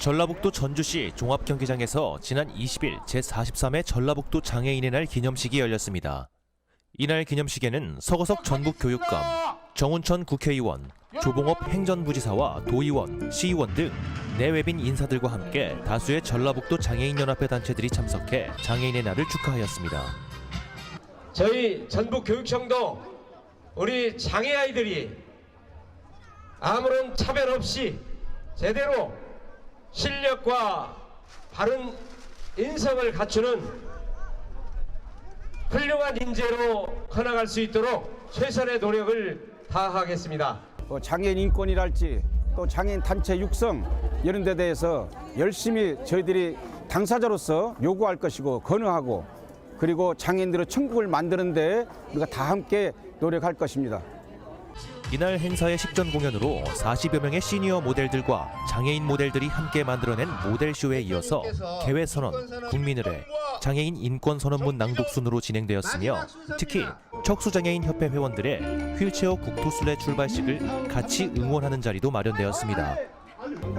전라북도 전주시 종합경기장에서 지난 20일 제43회 전라북도 장애인의 날 기념식이 열렸습니다. 이날 기념식에는 서거석 전북교육감, 정운천 국회의원, 조봉업 행전부지사와 도의원, 시의원 등 내외빈 인사들과 함께 다수의 전라북도 장애인연합회 단체들이 참석해 장애인의 날을 축하하였습니다. 저희 전북 교육청도 우리 장애 아이들이 아무런 차별 없이 제대로 실력과 바른 인성을 갖추는 훌륭한 인재로 커나갈 수 있도록 최선의 노력을 다하겠습니다. 또 장애인 인권이랄지 또 장애인 단체 육성 이런 데 대해서 열심히 저희들이 당사자로서 요구할 것이고 건의하고 그리고 장애인들의 천국을 만드는 데 우리가 다 함께 노력할 것입니다. 이날 행사의 식전 공연으로 40여 명의 시니어 모델들과 장애인 모델들이 함께 만들어낸 모델쇼에 이어서 개회선언, 국민의례, 장애인 인권선언문 낭독 순으로 진행되었으며 특히 척수장애인협회 회원들의 휠체어 국토순례 출발식을 같이 응원하는 자리도 마련되었습니다.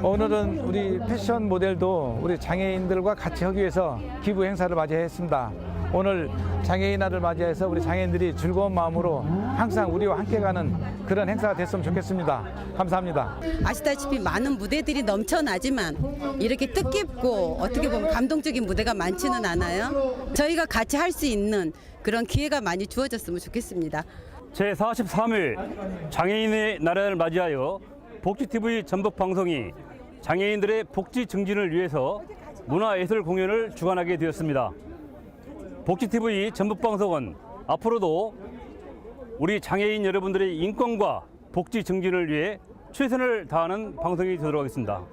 오늘은 우리 패션 모델도 우리 장애인들과 같이 하기 위해서 기부 행사를 맞이했습니다. 오늘 장애인 날을 맞이해서 우리 장애인들이 즐거운 마음으로 항상 우리와 함께 가는 그런 행사가 됐으면 좋겠습니다. 감사합니다. 아시다시피 많은 무대들이 넘쳐나지만 이렇게 뜻깊고 어떻게 보면 감동적인 무대가 많지는 않아요. 저희가 같이 할 수 있는 그런 기회가 많이 주어졌으면 좋겠습니다. 제43회 장애인의 날을 맞이하여 복지TV 전북 방송이 장애인들의 복지 증진을 위해서 문화예술 공연을 주관하게 되었습니다. 복지TV 전북 방송은 앞으로도 우리 장애인 여러분들의 인권과 복지 증진을 위해 최선을 다하는 방송이 되도록 하겠습니다.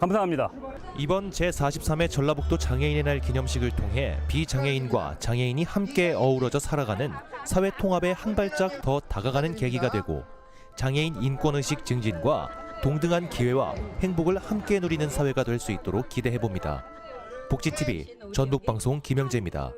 감사합니다. 이번 제43회 전라북도 장애인의 날 기념식을 통해 비장애인과 장애인이 함께 어우러져 살아가는 사회 통합에 한 발짝 더 다가가는 계기가 되고 장애인 인권의식 증진과 동등한 기회와 행복을 함께 누리는 사회가 될 수 있도록 기대해 봅니다. 복지TV 전북방송 김영재입니다.